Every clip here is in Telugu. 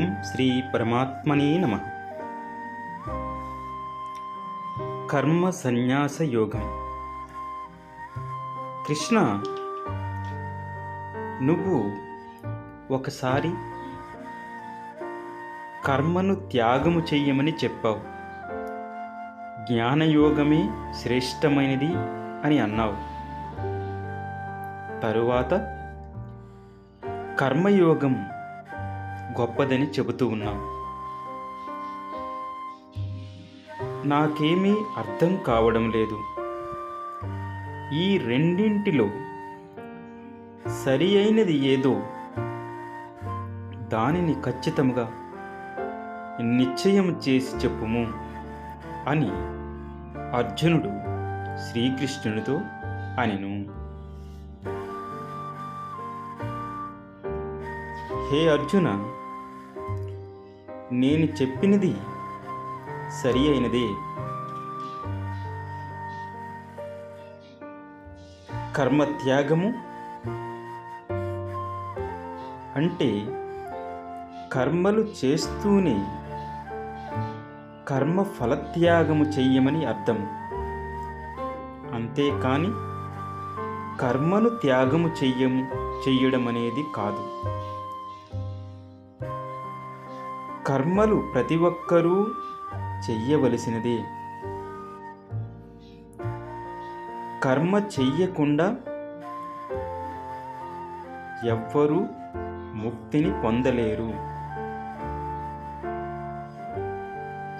ఓం శ్రీ పరమాత్మనే నమ. కర్మ సన్యాస యోగం. కృష్ణ నువ్వు ఒకసారి కర్మను త్యాగము చెయ్యమని చెప్పావు. జ్ఞానయోగమే శ్రేష్టమైనది అని అన్నావు. తరువాత కర్మయోగం గొప్పదని చెబుతూ ఉన్నాం. నాకేమీ అర్థం కావడం లేదు. ఈ రెండింటిలో సరి అయినది ఏదో. దానిని ఖచ్చితంగా నిశ్చయం చేసి చెప్పుము అని అర్జునుడు శ్రీకృష్ణునితో అనెను. హే అర్జున నేను చెప్పినది సరి అయినదే. కర్మత్యాగము అంటే కర్మలు చేస్తూనే కర్మ ఫలత్యాగము చెయ్యమని అర్థం. అంతేకాని కర్మను త్యాగము చెయ్యము చెయ్యడం అనేది కాదు. కర్మలు ప్రతి ఒక్కరూ చెయ్యవలసినది. కర్మ చెయ్యకుండా ఎవ్వరూ ముక్తిని పొందలేరు.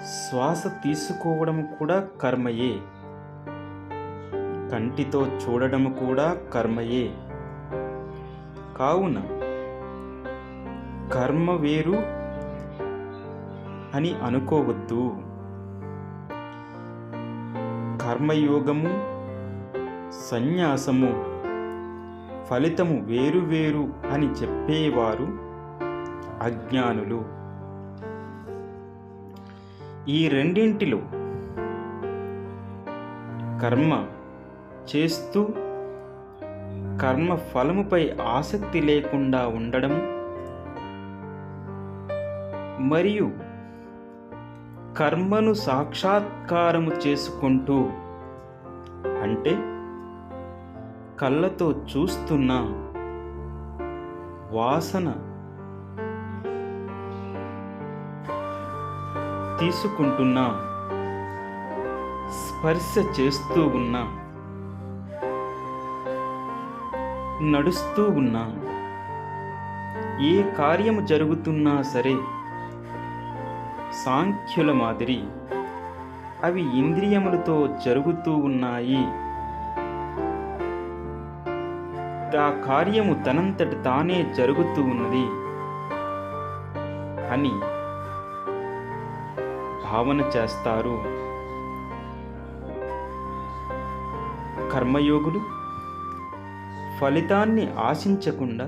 శ్వాస తీసుకోవడం కూడా కర్మయే. కంటితో చూడడం కూడా కర్మయే. కావున కర్మ వేరు అని అనుకోవద్దు. కర్మయోగము సన్యాసము ఫలితము వేరువేరు అని చెప్పేవారు అజ్ఞానులు. ఈ రెండింటిలో కర్మ చేస్తూ కర్మ ఫలముపై ఆసక్తి లేకుండా ఉండడం మరియు కర్మను సాక్షాత్కారము చేసుకుంటూ అంటే కళ్ళతో చూస్తున్న వాసన తీసుకుంటున్న స్పర్శ చేస్తూ ఉన్నా నడుస్తూ ఉన్నా ఏ కార్యము జరుగుతున్నా సరే సాంఖ్యుల మాదిరి అవి ఇంద్రియములతో జరుగుతూ ఉన్నాయి. ఆ కార్యము తనంతటి తానే జరుగుతూ ఉన్నది అని భావన చేస్తారు. కర్మయోగులు ఫలితాన్ని ఆశించకుండా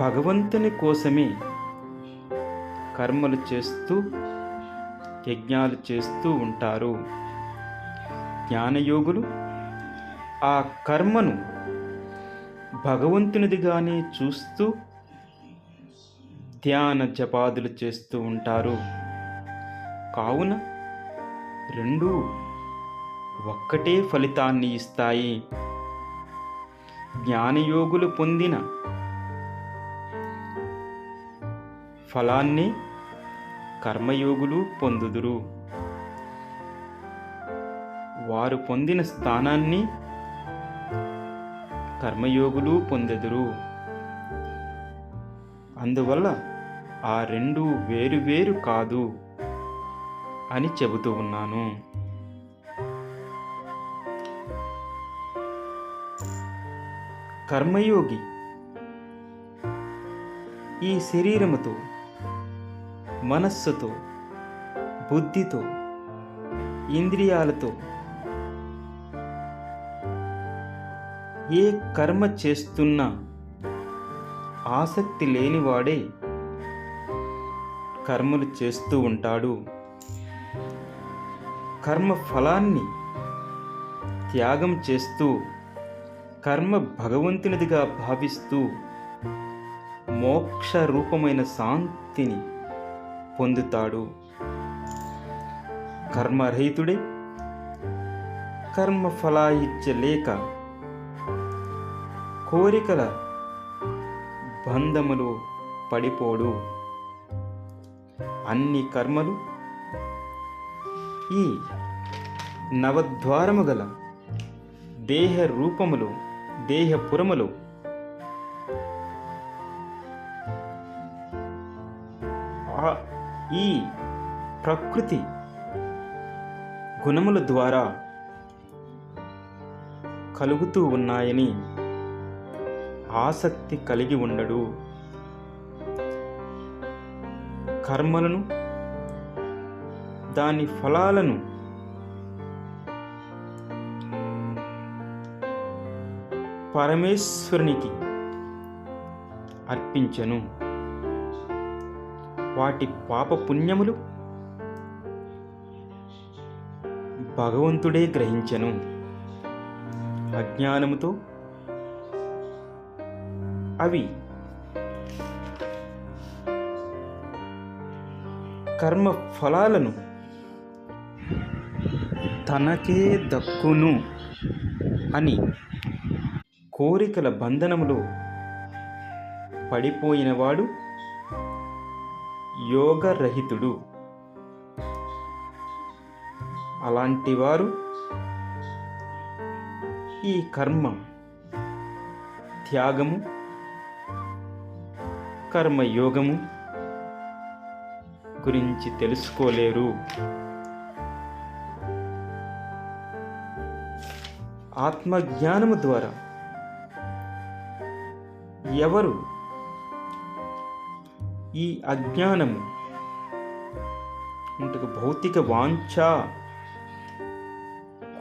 భగవంతుని కోసమే కర్మలు చేస్తూ యజ్ఞాలు చేస్తూ ఉంటారు. జ్ఞానయోగులు ఆ కర్మను భగవంతునిదిగానే చూస్తూ ధ్యాన జపాదులు చేస్తూ ఉంటారు. కావున రెండూ ఒక్కటే ఫలితాన్ని ఇస్తాయి. జ్ఞానయోగులు పొందిన ఫలాన్ని కర్మయోగులు పొందుదురు. వారు పొందిన స్థానాన్ని కర్మయోగులు పొందెదురు. అందువల్ల ఆ రెండు వేరు వేరు కాదు అని చెబుతూ ఉన్నాను. కర్మయోగి ఈ శరీరముతో మనస్సుతో బుద్ధితో ఇంద్రియాలతో ఏ కర్మ చేస్తున్నా ఆసక్తి లేనివాడే కర్మలు చేస్తూ ఉంటాడు. కర్మ ఫలాన్ని త్యాగం చేస్తూ కర్మ భగవంతునిదిగా భావిస్తూ మోక్ష రూపమైన శాంతిని పొందుతాడు. కర్మరహితుడే కర్మ ఫలాయిచ్చలేక కోరికల బంధములు పడిపోడు. అన్ని కర్మలు ఈ నవద్వారము గల దేహ రూపములు దేహపురములు ఆ- ఈ ప్రకృతి గుణముల ద్వారా కలుగుతూ ఉన్నాయని ఆసక్తి కలిగి ఉండడు. కర్మలను దాని ఫలాలను పరమేశ్వరునికి అర్పించను. వాటి పాప పుణ్యములు భగవంతుడే గ్రహించను. అజ్ఞానముతో అవి కర్మ ఫలాలను తనకే దక్కును అని కోరికల బంధనములో పడిపోయినవాడు యోగరహితుడు. అలాంటి వారు ఈ కర్మ త్యాగము కర్మయోగము గురించి తెలుసుకోలేరు. ఆత్మజ్ఞానము ద్వారా ఎవరు ఈ అజ్ఞానము ఇంతకు భౌతిక వాంఛ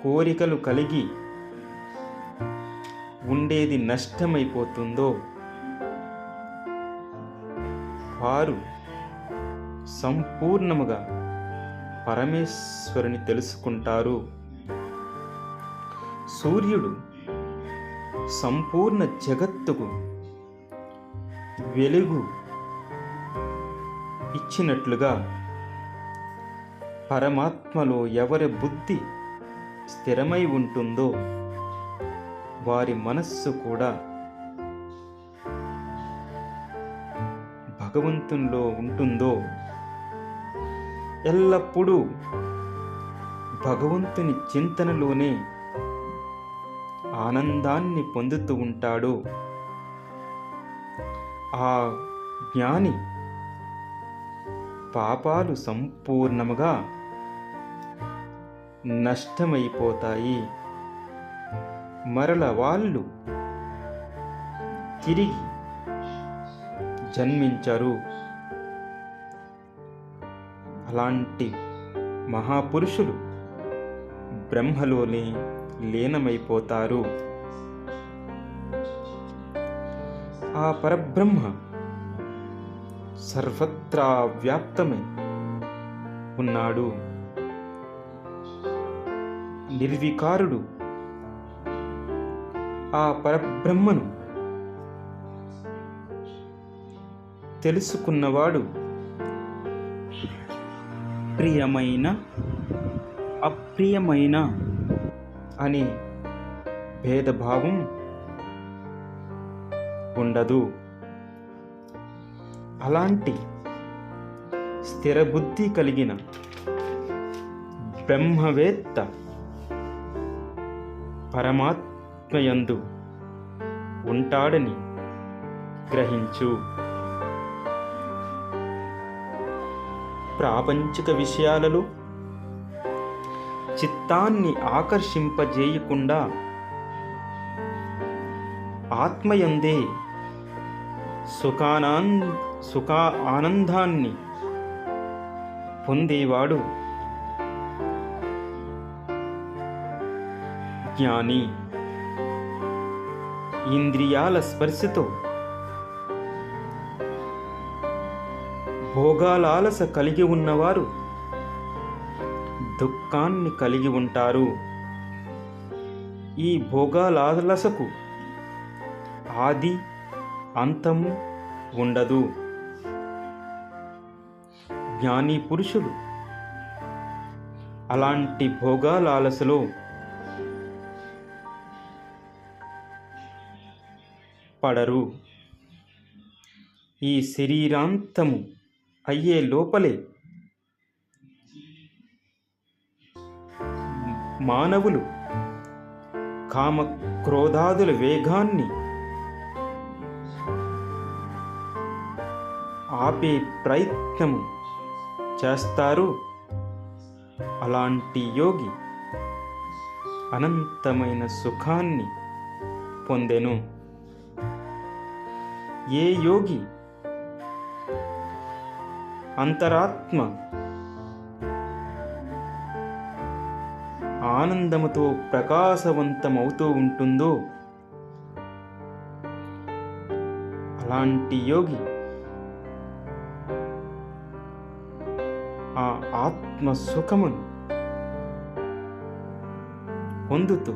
కోరికలు కలిగి ఉండేది నష్టమైపోతుందో వారు సంపూర్ణముగా పరమేశ్వరుని తెలుసుకుంటారు. సూర్యుడు సంపూర్ణ జగత్తుకు వెలుగు ఇచ్చినట్లుగా పరమాత్మలో ఎవరి బుద్ధి స్థిరమై ఉంటుందో వారి మనస్సు కూడా భగవంతునిలో ఉంటుందో ఎల్లప్పుడూ భగవంతుని చింతనలోనే ఆనందాన్ని పొందుతూ ఉంటాడు. ఆ జ్ఞాని పాపాలు సంపూర్ణముగా నష్టమైపోతాయి. మరల వాళ్ళు తిరిగి జన్మించరు. అలాంటి మహాపురుషులు బ్రహ్మలోనే లీనమైపోతారు. ఆ పరబ్రహ్మ సర్వత్రా వ్యాప్తమై ఉన్నాడు. నిర్వికారుడు. ఆ పరబ్రహ్మను తెలుసుకున్నవాడు ప్రియమైన అప్రియమైన అనే భేదభావం ఉండదు. అలాంటి స్థిరబుద్ధి కలిగిన బ్రహ్మవేత్త పరమాత్మయందు ఉంటాడని గ్రహించు. ప్రాపంచిక విషయాలలో చిత్తాన్ని ఆకర్షింపజేయకుండా ఆత్మయందే సుఖానాన్ సుఖ ఆనందాన్ని పొందేవాడు జ్ఞాని. ఇంద్రియాల స్పర్శతో భోగాలాలస కలిగి ఉన్నవారు దుఃఖాన్ని కలిగి ఉంటారు. ఈ భోగాలాలసకు ఆది అంతము ఉండదు. జ్ఞాని పురుషులు. అలాంటి భోగాలాలసలో పడరు. ఈ శరీరాంతము అయ్యే లోపలే మానవులు కామ క్రోధాదుల వేగాన్ని ఆపే ప్రయత్నము చేస్తారు? అలాంటి యోగి అనంతమైన సుఖాన్ని పొందెను. ఏ యోగి అంతరాత్మ ఆనందముతో ప్రకాశవంతమవుతూ ఉంటుందో? అలాంటి యోగి ఆత్మ సుఖమును పొందుతూ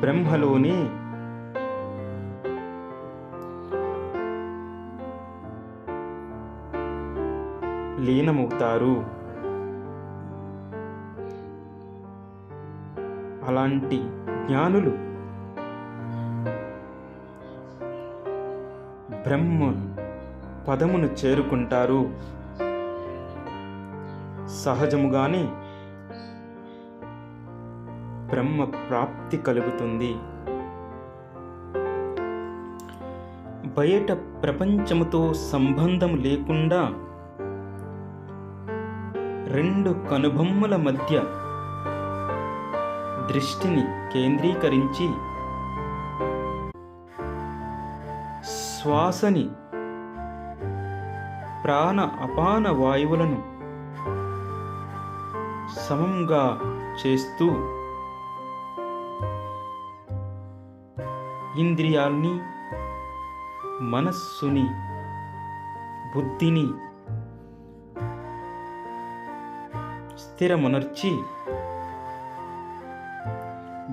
బ్రహ్మలోనే లీనమవుతారు. అలాంటి జ్ఞానులు బ్రహ్మ పదమును చేరుకుంటారు. సహజముగానే బ్రహ్మ ప్రాప్తి కలుగుతుంది. బయట ప్రపంచముతో సంబంధం లేకుండా రెండు కనుబొమ్మల మధ్య దృష్టిని కేంద్రీకరించి శ్వాసని ప్రాణ అపాన వాయువులను సమంగా చేస్తూ ఇంద్రియాల్ని మనస్సుని బుద్ధిని స్థిరమునర్చి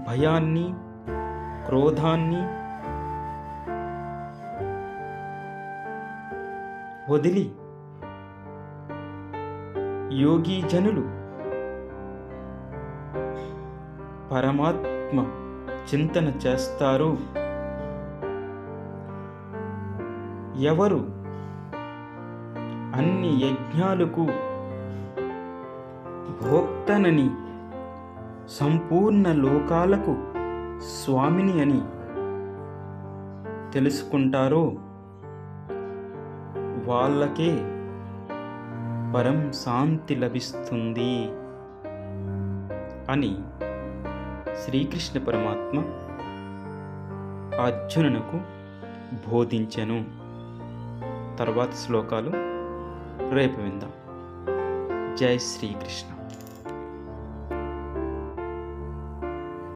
భయాన్ని క్రోధాన్ని వదిలి యోగి జనులు పరమాత్మ చింతన చేస్తారు. ఎవరు? అన్ని యజ్ఞాలకు భోక్తనని సంపూర్ణ లోకాలకు స్వామిని అని తెలుసుకుంటారో. వాళ్ళకే పరం శాంతి లభిస్తుంది అని శ్రీకృష్ణ పరమాత్మ అర్జునునకు బోధించెను. తర్వాత శ్లోకాలు రేపు విందాం. జై శ్రీకృష్ణ.